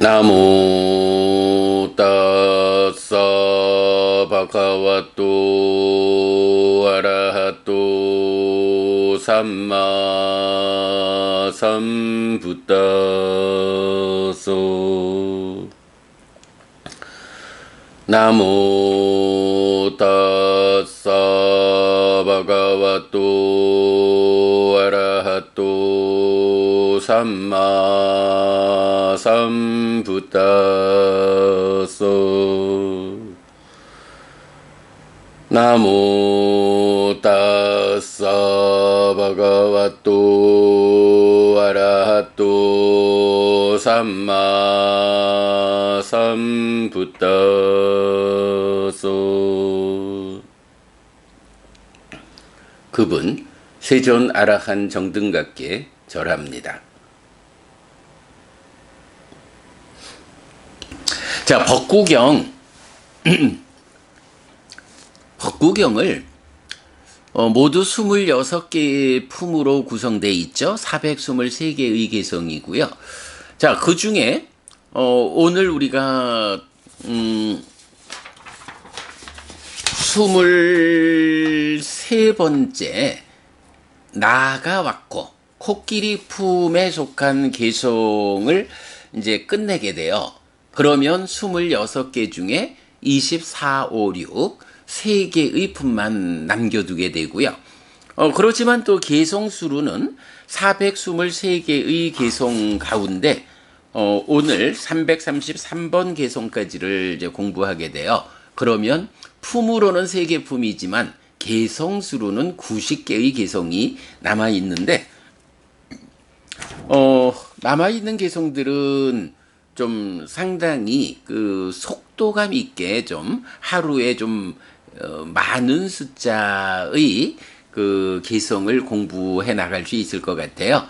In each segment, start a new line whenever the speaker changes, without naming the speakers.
나모 따사 바카와토 아라하토 삼마 삼부따소 나모 따사 바카와토 아라하토 삼마 삼부따소 나모 따사 바가와토 아라하토 삼마 삼부따소 그분 세존 아라한 정등각께 절합니다. 자, 벚구경. 벚구경을 어, 모두 26개의 품으로 구성되어 있죠. 423개의 개성이고요. 자, 그 중에 어, 오늘 우리가 음, 23번째 나가 왔고 코끼리 품에 속한 개성을 이제 끝내게 돼요. 그러면 26개 중에 24, 5, 6 3개의 품만 남겨두게 되고요. 어, 그렇지만 또 개성수로는 423개의 개성 가운데 어, 오늘 333번 개성까지를 이제 공부하게 돼요. 그러면 품으로는 3개 품이지만 개성수로는 90개의 개성이 남아 있는데 어, 남아 있는 개성들은 좀 상당히 그 속도감 있게 좀 하루에 좀 어, 많은 숫자의 그 개성을 공부해 나갈 수 있을 것 같아요.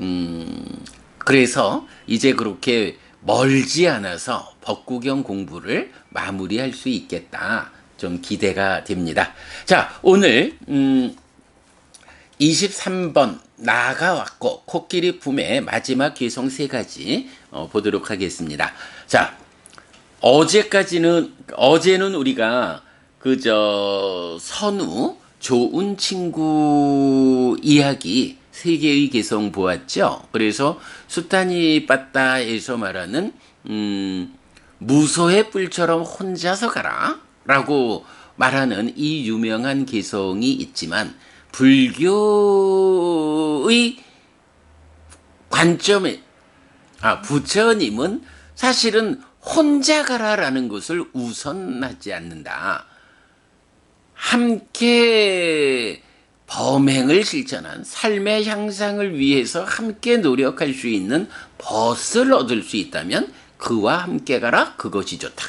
음, 그래서 이제 그렇게 멀지 않아서 벚구경 공부를 마무리할 수 있겠다. 좀 기대가 됩니다. 자, 오늘 음 23번 나가 왔고 코끼리 품의 마지막 개성 세 가지 어, 보도록 하겠습니다. 자, 어제까지는 어제는 우리가 그저 선우 좋은 친구 이야기 세 개의 개성 보았죠. 그래서 수타니 빠따에서 말하는 음, 무소의 뿔처럼 혼자서 가라라고 말하는 이 유명한 개성이 있지만 불교의 관점에 아 부처님은 사실은 혼자 가라라는 것을 우선하지 않는다. 함께 범행을 실천한 삶의 향상을 위해서 함께 노력할 수 있는 벗을 얻을 수 있다면 그와 함께 가라 그것이 좋다.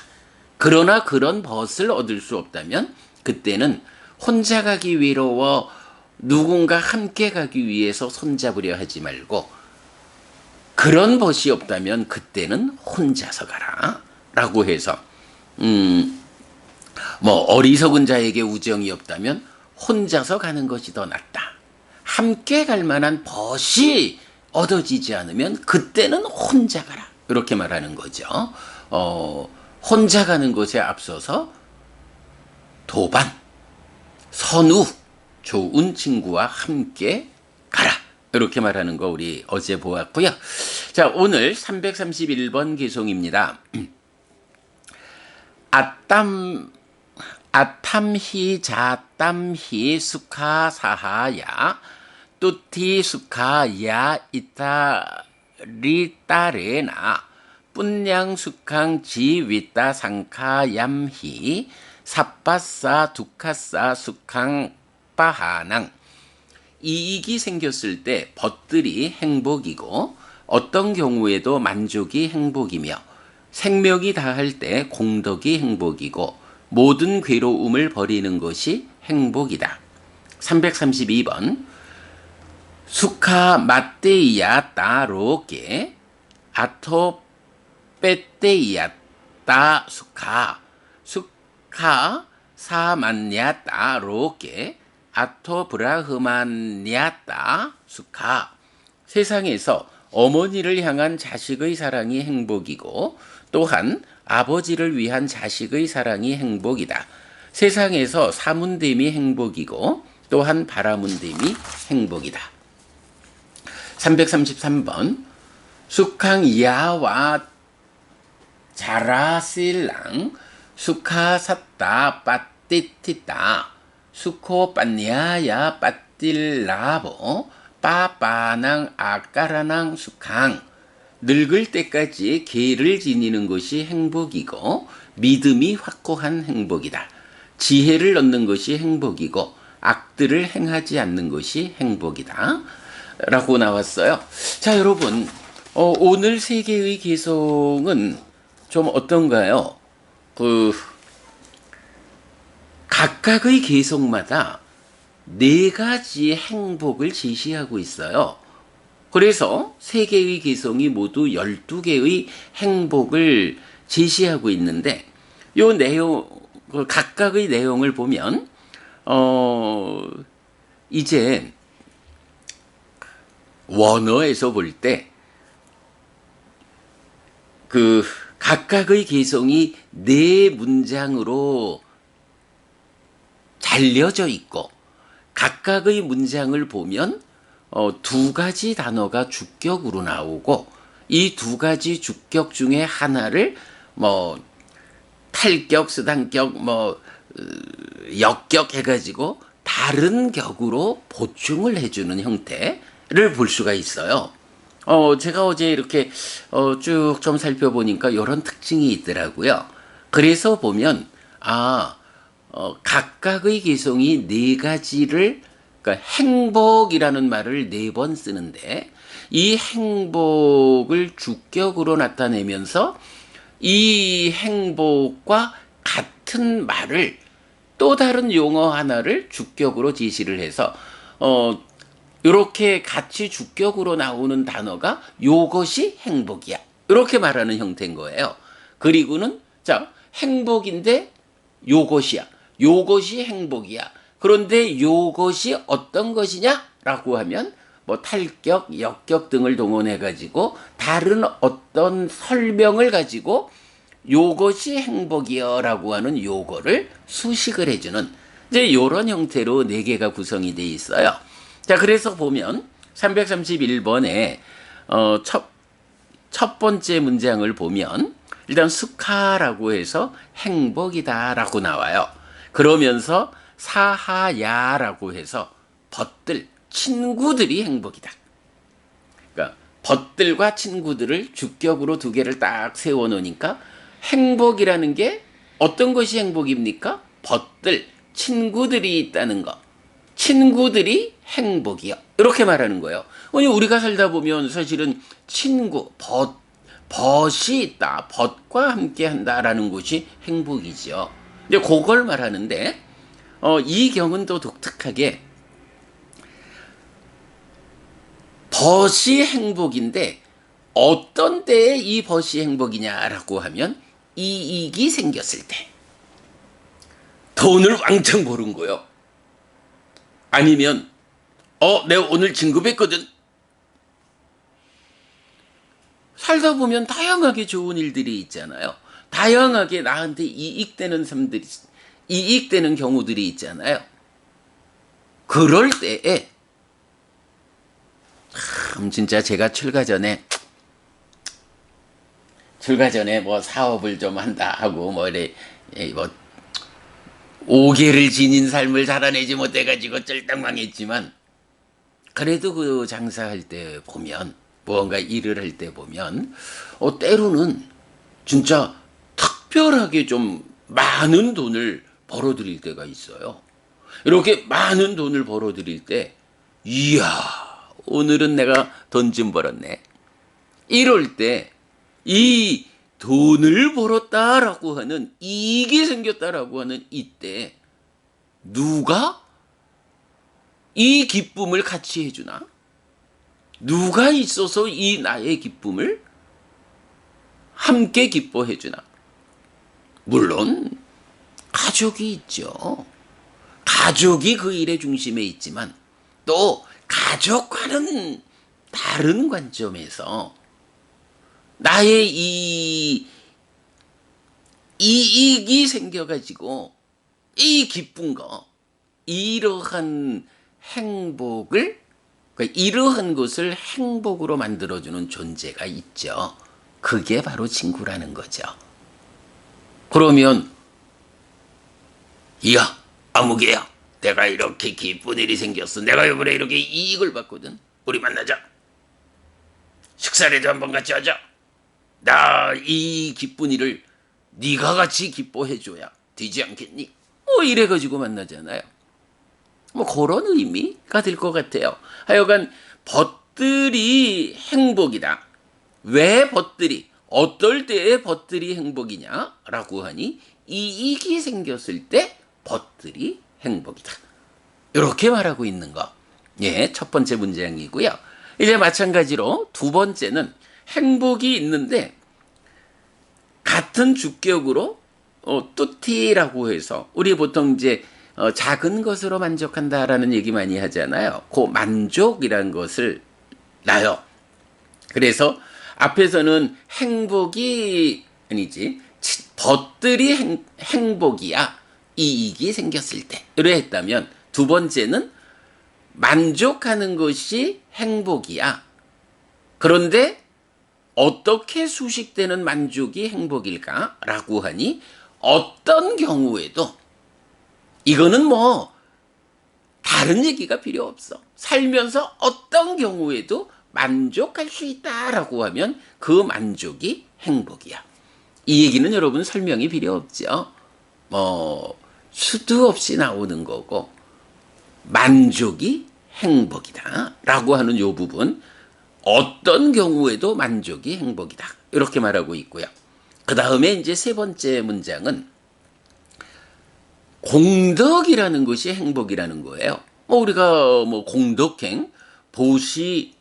그러나 그런 벗을 얻을 수 없다면 그때는 혼자 가기 외로워 누군가 함께 가기 위해서 손잡으려 하지 말고 그런 벗이 없다면 그때는 혼자서 가라 라고 해서 음 뭐 어리석은 자에게 우정이 없다면 혼자서 가는 것이 더 낫다. 함께 갈 만한 벗이 얻어지지 않으면 그때는 혼자 가라. 이렇게 말하는 거죠. 어, 혼자 가는 것에 앞서서 도반, 선우, 좋은 친구와 함께 가라. 이렇게 말하는 거 우리 어제 보았고요. 자, 오늘 331번 개송입니다. 아땀 아탐히 자땀히 수카사하야 뚜티 수카야 이타리따레나 뿐냥 수캉 지위따 상카얌히 삽바사 두카사 수캉 빠하낭. 이익이 생겼을 때 벗들이 행복이고 어떤 경우에도 만족이 행복이며 생명이 다할 때 공덕이 행복이고 모든 괴로움을 버리는 것이 행복이다. 332번. 수카 마테이야 따로게 아토 빼테이야 따 수카 수카 사만냐 따로게 아토 브라흐만냐 따 수카 세상에서 어머니를 향한 자식의 사랑이 행복이고 또한 아버지를 위한 자식의 사랑이 행복이다. 세상에서 사문됨이 행복이고 또한 바라문됨이 행복이다. 333번 숙항 야와 자라실랑 수카 샀다 빠띠티따 수코 빤야야 빠딜라보 빠빠낭 아까라낭 숙항 늙을 때까지 계를 지니는 것이 행복이고 믿음이 확고한 행복이다. 지혜를 얻는 것이 행복이고 악들을 행하지 않는 것이 행복이다. 라고 나왔어요. 자, 여러분. 어, 오늘 세계의 개성은 좀 어떤가요? 그, 각각의 개성마다 네 가지 행복을 제시하고 있어요. 그래서 세 개의 개성이 모두 12개의 행복을 제시하고 있는데 요 내용 그 각각의 내용을 보면 어 이제 원어에서 볼 때 그 각각의 개성이 네 문장으로 잘려져 있고 각각의 문장을 보면 어, 두 가지 단어가 주격으로 나오고 이 두 가지 주격 중에 하나를 뭐 탈격, 수단격, 뭐 어, 역격 해가지고 다른 격으로 보충을 해주는 형태를 볼 수가 있어요. 어, 제가 어제 이렇게 어, 쭉 좀 살펴보니까 이런 특징이 있더라고요. 그래서 보면 아 어, 각각의 개성이 네 가지를 그러니까 행복이라는 말을 네 번 쓰는데 이 행복을 주격으로 나타내면서 이 행복과 같은 말을 또 다른 용어 하나를 주격으로 제시를 해서 어 이렇게 같이 주격으로 나오는 단어가 요것이 행복이야. 이렇게 말하는 형태인 거예요. 그리고는 자 행복인데 요것이야. 요것이 행복이야. 그런데 요것이 어떤 것이냐라고 하면 뭐 탈격, 역격 등을 동원해 가지고 다른 어떤 설명을 가지고 요것이 행복이여라고 하는 요거를 수식을 해주는 이제 요런 형태로 네 개가 구성이 돼 있어요. 자 그래서 보면 331번에 어, 첫, 첫 번째 문장을 보면 일단 수카라고 해서 행복이다라고 나와요. 그러면서 사하야라고 해서 벗들 친구들이 행복이다. 그러니까 벗들과 친구들을 주격으로 두 개를 딱 세워 놓으니까 행복이라는 게 어떤 것이 행복입니까? 벗들 친구들이 있다는 거. 친구들이 행복이요. 이렇게 말하는 거예요. 아니 우리가 살다 보면 사실은 친구 벗 벗이 있다. 벗과 함께 한다라는 것이 행복이죠. 근데 그걸 말하는데 어, 이 경은 또 독특하게 벗이 행복인데 어떤 때에 이 벗이 행복이냐라고 하면 이익이 생겼을 때 돈을 왕창 버는 거요. 아니면 어 내가 오늘 진급했거든. 살다 보면 다양하게 좋은 일들이 있잖아요. 다양하게 나한테 이익되는 삶들이 이익되는 경우들이 있잖아요. 그럴 때에 참 진짜 제가 출가 전에 출가 전에 뭐 사업을 좀 한다 하고 뭐 이래 뭐 오개를 지닌 삶을 자라내지 못해가지고 쩔딱망했지만 그래도 그 장사할 때 보면 무언가 일을 할 때 보면 어 때로는 진짜 특별하게 좀 많은 돈을 벌어들일 때가 있어요. 이렇게 많은 돈을 벌어들일 때 이야 오늘은 내가 돈 좀 벌었네. 이럴 때 이 돈을 벌었다라고 하는 이익이 생겼다라고 하는 이때 누가 이 기쁨을 같이 해주나? 누가 있어서 이 나의 기쁨을 함께 기뻐해주나? 물론 가족이 있죠. 가족이 그 일의 중심에 있지만 또 가족과는 다른 관점에서 나의 이 이익이 생겨가지고 이 기쁜 거 이러한 행복을 그러니까 이러한 것을 행복으로 만들어주는 존재가 있죠. 그게 바로 친구라는 거죠. 그러면 이야 아무개야 내가 이렇게 기쁜 일이 생겼어. 내가 이번에 이렇게 이익을 받거든. 우리 만나자. 식사라도 한번 같이 하자. 나 이 기쁜 일을 네가 같이 기뻐해줘야 되지 않겠니? 뭐 이래가지고 만나잖아요. 뭐 그런 의미가 될 것 같아요. 하여간 벗들이 행복이다. 왜 벗들이 어떨 때에 벗들이 행복이냐라고 하니 이익이 생겼을 때 벗들이 행복이다. 이렇게 말하고 있는 거. 예, 첫 번째 문장이고요. 이제 마찬가지로 두 번째는 행복이 있는데 같은 주격으로 어, 뚜티라고 해서 우리 보통 이제 어, 작은 것으로 만족한다라는 얘기 많이 하잖아요. 그 만족이란 것을 나요. 그래서 앞에서는 행복이 아니지 치- 벗들이 행, 행복이야 이익이 생겼을 때 이래 했다면 두 번째는 만족하는 것이 행복이야. 그런데 어떻게 수식되는 만족이 행복일까 라고 하니 어떤 경우에도 이거는 뭐 다른 얘기가 필요 없어. 살면서 어떤 경우에도 만족할 수 있다라고 하면 그 만족이 행복이야. 이 얘기는 여러분 설명이 필요 없죠. 뭐 수도 없이 나오는 거고 만족이 행복이다라고 하는 요 부분 어떤 경우에도 만족이 행복이다. 이렇게 말하고 있고요. 그 다음에 이제 세 번째 문장은 공덕이라는 것이 행복이라는 거예요. 뭐 우리가 뭐 공덕행, 보시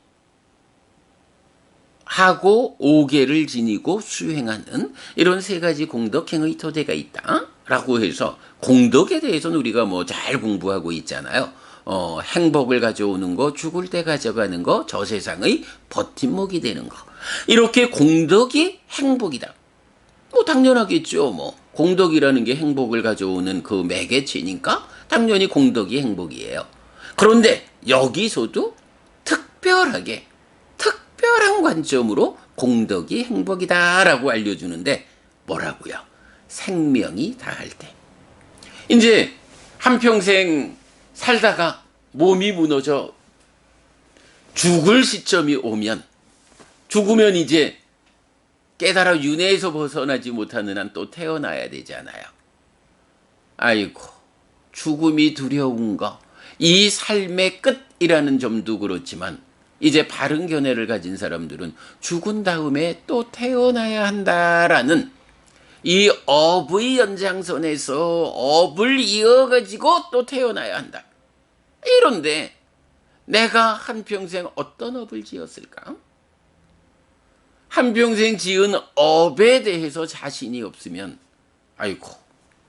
하고 오계를 지니고 수행하는 이런 세 가지 공덕행의 토대가 있다라고 해서 공덕에 대해서는 우리가 뭐 잘 공부하고 있잖아요. 어, 행복을 가져오는 거, 죽을 때 가져가는 거, 저 세상의 버팀목이 되는 거. 이렇게 공덕이 행복이다. 뭐 당연하겠죠. 뭐 공덕이라는 게 행복을 가져오는 그 매개체니까 당연히 공덕이 행복이에요. 그런데 여기서도 특별하게 특별한 관점으로 공덕이 행복이다라고 알려주는데 뭐라고요? 생명이 다할 때. 이제 한평생 살다가 몸이 무너져 죽을 시점이 오면 죽으면 이제 깨달아 윤회에서 벗어나지 못하는 한 또 태어나야 되잖아요. 아이고, 죽음이 두려운 거. 이 삶의 끝이라는 점도 그렇지만, 이제 바른 견해를 가진 사람들은 죽은 다음에 또 태어나야 한다라는 이 업의 연장선에서 업을 이어가지고 또 태어나야 한다. 이런데 내가 한평생 어떤 업을 지었을까? 한평생 지은 업에 대해서 자신이 없으면 아이고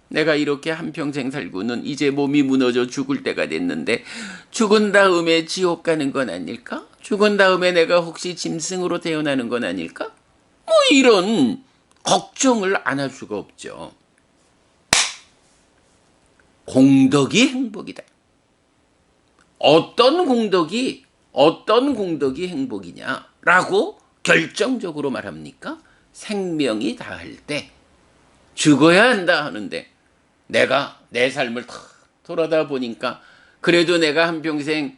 내가 이렇게 한평생 살고는 이제 몸이 무너져 죽을 때가 됐는데 죽은 다음에 지옥 가는 건 아닐까? 죽은 다음에 내가 혹시 짐승으로 태어나는 건 아닐까? 뭐 이런 걱정을 안 할 수가 없죠. 공덕이 행복이다. 어떤 공덕이 어떤 공덕이 행복이냐라고 결정적으로 말합니까? 생명이 다할 때 죽어야 한다 하는데 내가 내 삶을 다 돌아다 보니까 그래도 내가 한평생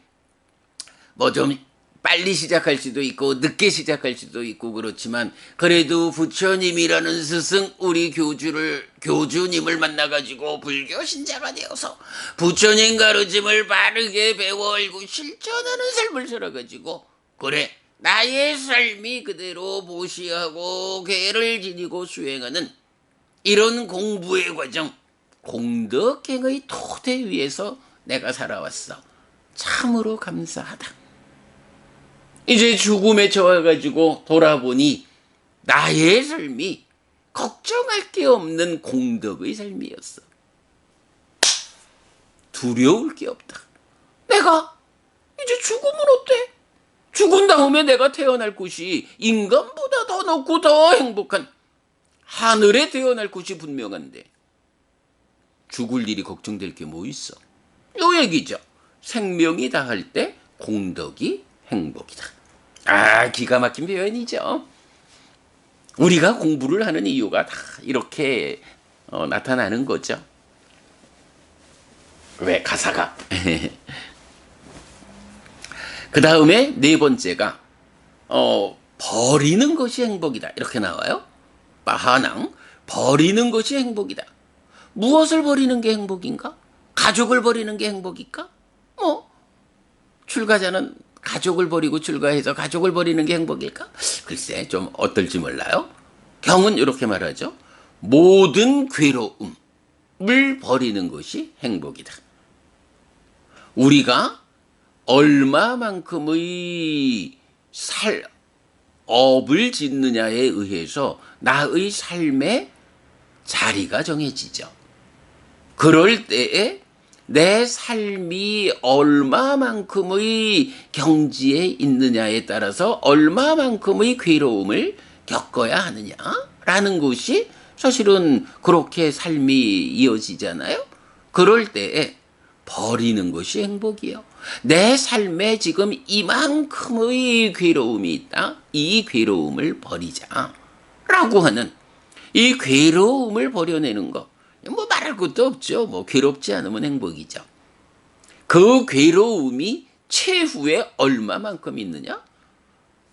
뭐좀 빨리 시작할 수도 있고 늦게 시작할 수도 있고 그렇지만 그래도 부처님이라는 스승 우리 교주를 교주님을 만나 가지고 불교 신자가 되어서 부처님 가르침을 바르게 배워 알고 실천하는 삶을 살아 가지고 그래 나의 삶이 그대로 보시하고 괴를 지니고 수행하는 이런 공부의 과정 공덕행의 토대 위에서 내가 살아왔어 참으로 감사하다. 이제 죽음에 처해가지고 돌아보니 나의 삶이 걱정할 게 없는 공덕의 삶이었어. 두려울 게 없다. 내가 이제 죽으면 어때? 죽은 다음에 내가 태어날 곳이 인간보다 더 높고 더 행복한 하늘에 태어날 곳이 분명한데 죽을 일이 걱정될 게 뭐 있어? 요 얘기죠. 생명이 다할 때 공덕이 행복이다. 아, 기가 막힌 표현이죠. 우리가 공부를 하는 이유가 다 이렇게 어, 나타나는 거죠. 왜 가사가? 그 다음에 네 번째가 어, 버리는 것이 행복이다 이렇게 나와요. 바하낭 버리는 것이 행복이다. 무엇을 버리는 게 행복인가? 가족을 버리는 게 행복일까? 뭐 출가자는 가족을 버리고 출가해서 가족을 버리는 게 행복일까? 글쎄 좀 어떨지 몰라요. 경은 이렇게 말하죠. 모든 괴로움을 버리는 것이 행복이다. 우리가 얼마만큼의 살 업을 짓느냐에 의해서 나의 삶의 자리가 정해지죠. 그럴 때에 내 삶이 얼마만큼의 경지에 있느냐에 따라서 얼마만큼의 괴로움을 겪어야 하느냐라는 것이 사실은 그렇게 삶이 이어지잖아요. 그럴 때에 버리는 것이 행복이요. 내 삶에 지금 이만큼의 괴로움이 있다. 이 괴로움을 버리자. 라고 하는 이 괴로움을 버려내는 거. 뭐 말할 것도 없죠. 뭐 괴롭지 않으면 행복이죠. 그 괴로움이 최후에 얼마만큼 있느냐?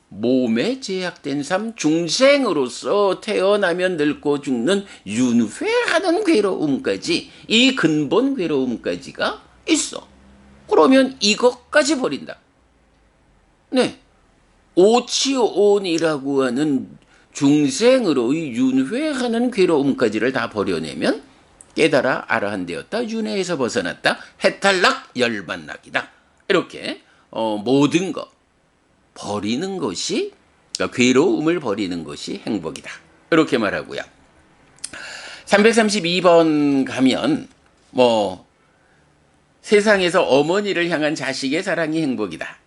몸에 제약된 삶 중생으로서 태어나면 늙고 죽는 윤회하는 괴로움까지 이 근본 괴로움까지가 있어. 그러면 이것까지 버린다. 네. 오치온이라고 하는 중생으로의 윤회하는 괴로움까지를 다 버려내면 깨달아 아라한되었다. 윤회에서 벗어났다. 해탈락 열반락이다. 이렇게 어, 모든 것 버리는 것이 그러니까 괴로움을 버리는 것이 행복이다. 이렇게 말하고요. 332번 가면 뭐 세상에서 어머니를 향한 자식의 사랑이 행복이다.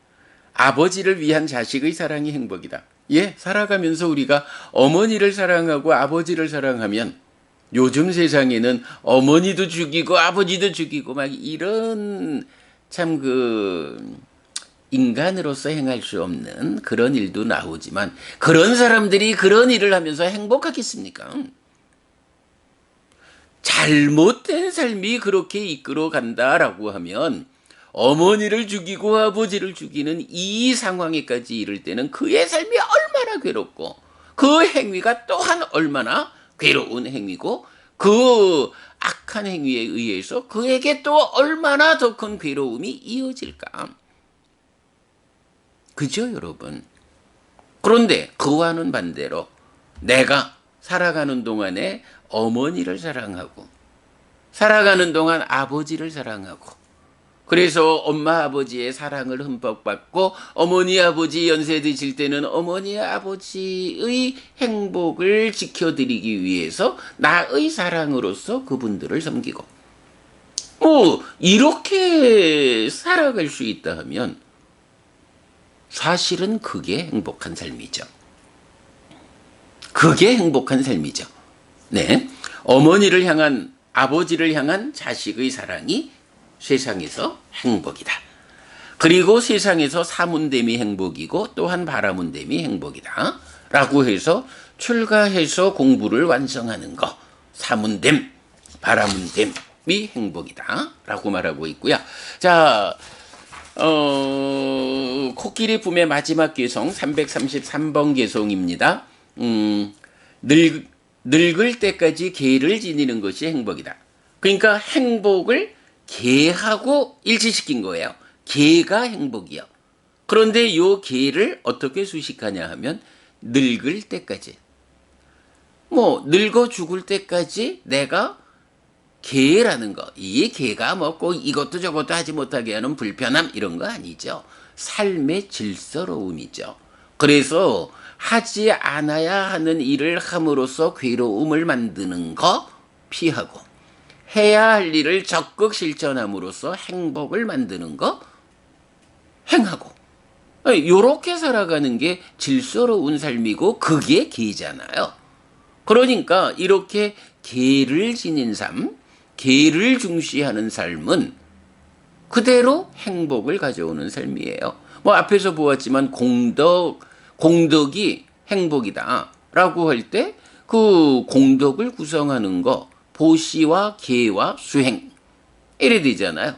아버지를 위한 자식의 사랑이 행복이다. 예, 살아가면서 우리가 어머니를 사랑하고 아버지를 사랑하면 요즘 세상에는 어머니도 죽이고 아버지도 죽이고 막 이런 참 그 인간으로서 행할 수 없는 그런 일도 나오지만 그런 사람들이 그런 일을 하면서 행복하겠습니까? 잘못된 삶이 그렇게 이끌어 간다라고 하면 어머니를 죽이고 아버지를 죽이는 이 상황에까지 이를 때는 그의 삶이 얼마나 괴롭고 그 행위가 또한 얼마나 괴로운 행위고 그 악한 행위에 의해서 그에게 또 얼마나 더 큰 괴로움이 이어질까. 그죠, 여러분? 그런데 그와는 반대로 내가 살아가는 동안에 어머니를 사랑하고 살아가는 동안 아버지를 사랑하고 그래서 엄마 아버지의 사랑을 흠뻑 받고 어머니 아버지 연세 드실 때는 어머니 아버지의 행복을 지켜드리기 위해서 나의 사랑으로서 그분들을 섬기고 뭐 이렇게 살아갈 수 있다 하면 사실은 그게 행복한 삶이죠. 그게 행복한 삶이죠. 네. 어머니를 향한 아버지를 향한 자식의 사랑이 세상에서 행복이다. 그리고 세상에서 사문됨이 행복이고 또한 바라문됨이 행복이다. 라고 해서 출가해서 공부를 완성하는 거. 사문됨, 바라문됨이 행복이다. 라고 말하고 있고요. 자, 어, 코끼리 붐의 마지막 개성 333번 개성입니다. 음, 늙, 늙을 때까지 개를 지니는 것이 행복이다. 그러니까 행복을 개하고 일치시킨 거예요. 개가 행복이요. 그런데 요 개를 어떻게 수식하냐 하면 늙을 때까지. 뭐 늙어 죽을 때까지 내가 개라는 거. 이 개가 먹고 이것도 저것도 하지 못하게 하는 불편함 이런 거 아니죠. 삶의 질서로움이죠. 그래서 하지 않아야 하는 일을 함으로써 괴로움을 만드는 거 피하고 해야 할 일을 적극 실천함으로써 행복을 만드는 거 행하고 요렇게 살아가는 게 질서로운 삶이고 그게 계잖아요. 그러니까 이렇게 계를 지닌 삶, 계를 중시하는 삶은 그대로 행복을 가져오는 삶이에요. 뭐 앞에서 보았지만 공덕, 공덕이 행복이다라고 할 때 그 공덕을 구성하는 거 보시와 계와 수행 이래 되잖아요.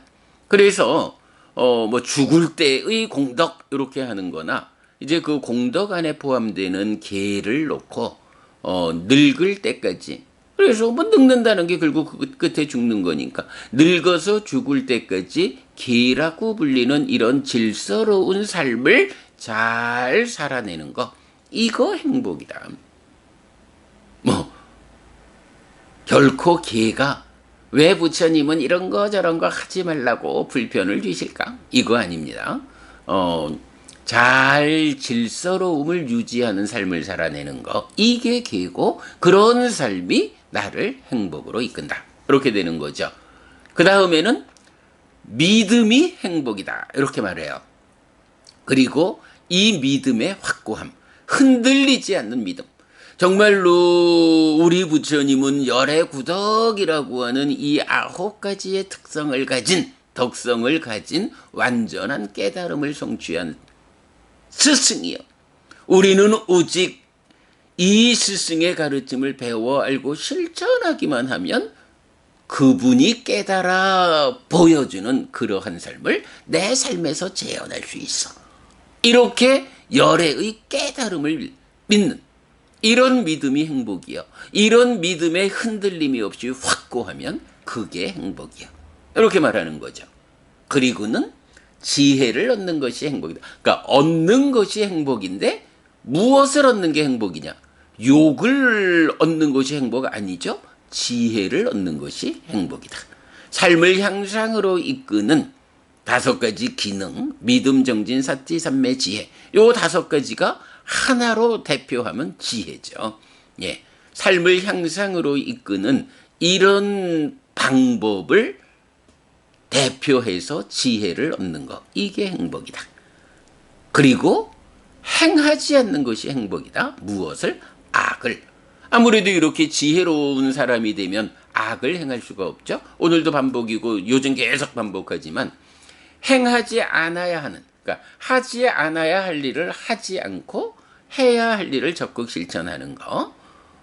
그래서 어 뭐 죽을 때의 공덕 이렇게 하는 거나 이제 그 공덕 안에 포함되는 계를 놓고 어 늙을 때까지 그래서 뭐 늙는다는 게 결국 그 끝에 죽는 거니까 늙어서 죽을 때까지 계라고 불리는 이런 질서로운 삶을 잘 살아내는 거 이거 행복이다. 뭐 결코 개가 왜 부처님은 이런 거 저런 거 하지 말라고 불편을 주실까? 이거 아닙니다. 어, 잘 질서로움을 유지하는 삶을 살아내는 거 이게 개고 그런 삶이 나를 행복으로 이끈다. 이렇게 되는 거죠. 그 다음에는 믿음이 행복이다. 이렇게 말해요. 그리고 이 믿음의 확고함, 흔들리지 않는 믿음. 정말로 우리 부처님은 열의 구덕이라고 하는 이 아홉 가지의 특성을 가진 덕성을 가진 완전한 깨달음을 성취한 스승이요. 우리는 오직 이 스승의 가르침을 배워 알고 실천하기만 하면 그분이 깨달아 보여주는 그러한 삶을 내 삶에서 재현할 수 있어. 이렇게 열애의 깨달음을 믿는 이런 믿음이 행복이요. 이런 믿음에 흔들림이 없이 확고하면 그게 행복이요. 이렇게 말하는 거죠. 그리고는 지혜를 얻는 것이 행복이다. 그러니까 얻는 것이 행복인데 무엇을 얻는 게 행복이냐? 욕을 얻는 것이 행복 아니죠? 지혜를 얻는 것이 행복이다. 삶을 향상으로 이끄는 다섯 가지 기능, 믿음, 정진, 사티, 삼매, 지혜. 요 다섯 가지가 하나로 대표하면 지혜죠. 예. 삶을 향상으로 이끄는 이런 방법을 대표해서 지혜를 얻는 것. 이게 행복이다. 그리고 행하지 않는 것이 행복이다. 무엇을? 악을. 아무래도 이렇게 지혜로운 사람이 되면 악을 행할 수가 없죠. 오늘도 반복이고 요즘 계속 반복하지만 행하지 않아야 하는 그러니까 하지 않아야 할 일을 하지 않고 해야 할 일을 적극 실천하는 거.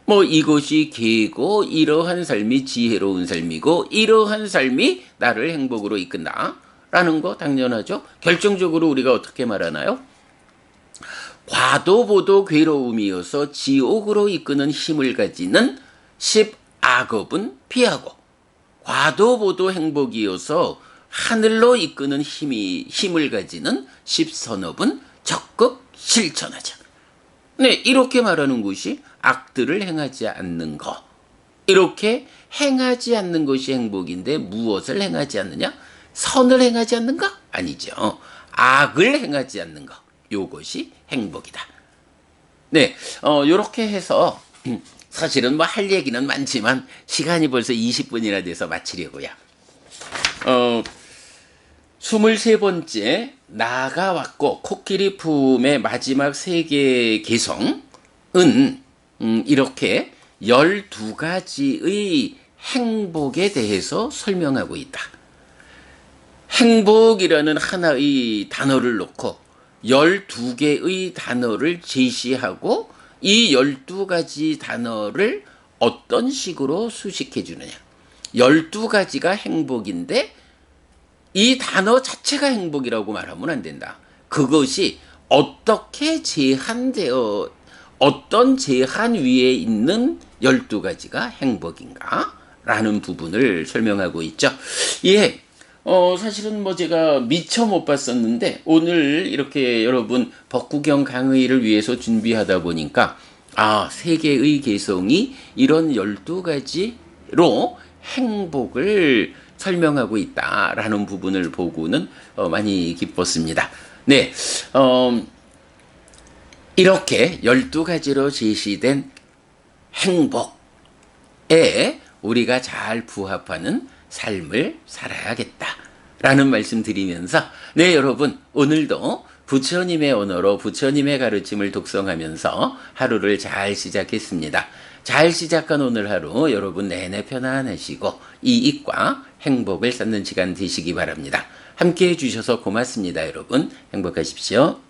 뭐 이것이 계고 이러한 삶이 지혜로운 삶이고 이러한 삶이 나를 행복으로 이끈다 라는 거 당연하죠. 결정적으로 우리가 어떻게 말하나요? 과도보도 괴로움이어서 지옥으로 이끄는 힘을 가지는 십악업은 피하고 과도보도 행복이어서 하늘로 이끄는 힘이 힘을 가지는 십선업은 적극 실천하자. 네, 이렇게 말하는 것이 악들을 행하지 않는 것. 이렇게 행하지 않는 것이 행복인데 무엇을 행하지 않느냐? 선을 행하지 않는가? 아니죠. 악을 행하지 않는 것. 요것이 행복이다. 네, 어, 요렇게 해서, 음, 사실은 뭐 할 얘기는 많지만, 시간이 벌써 20분이나 돼서 마치려고요. 어, 23번째, 나가왔고, 코끼리 품의 마지막 세계 개성은, 음, 이렇게 12가지의 행복에 대해서 설명하고 있다. 행복이라는 하나의 단어를 놓고 12개의 단어를 제시하고 이 12가지 단어를 어떤 식으로 수식해 주느냐. 12가지가 행복인데 이 단어 자체가 행복이라고 말하면 안 된다. 그것이 어떻게 제한되어 어떤 제한 위에 있는 12가지가 행복인가? 라는 부분을 설명하고 있죠. 예. 어, 사실은 뭐 제가 미처 못 봤었는데 오늘 이렇게 여러분 법구경 강의를 위해서 준비하다 보니까 아, 세계의 개성이 이런 12가지로 행복을 설명하고 있다라는 부분을 보고는 어, 많이 기뻤습니다. 네. 어, 이렇게 12가지로 제시된 행복에 우리가 잘 부합하는 삶을 살아야겠다. 라는 말씀 드리면서, 네, 여러분, 오늘도 부처님의 언어로 부처님의 가르침을 독성하면서 하루를 잘 시작했습니다. 잘 시작한 오늘 하루 여러분 내내 편안하시고 이익과 행복을 쌓는 시간 되시기 바랍니다. 함께 해주셔서 고맙습니다, 여러분. 행복하십시오.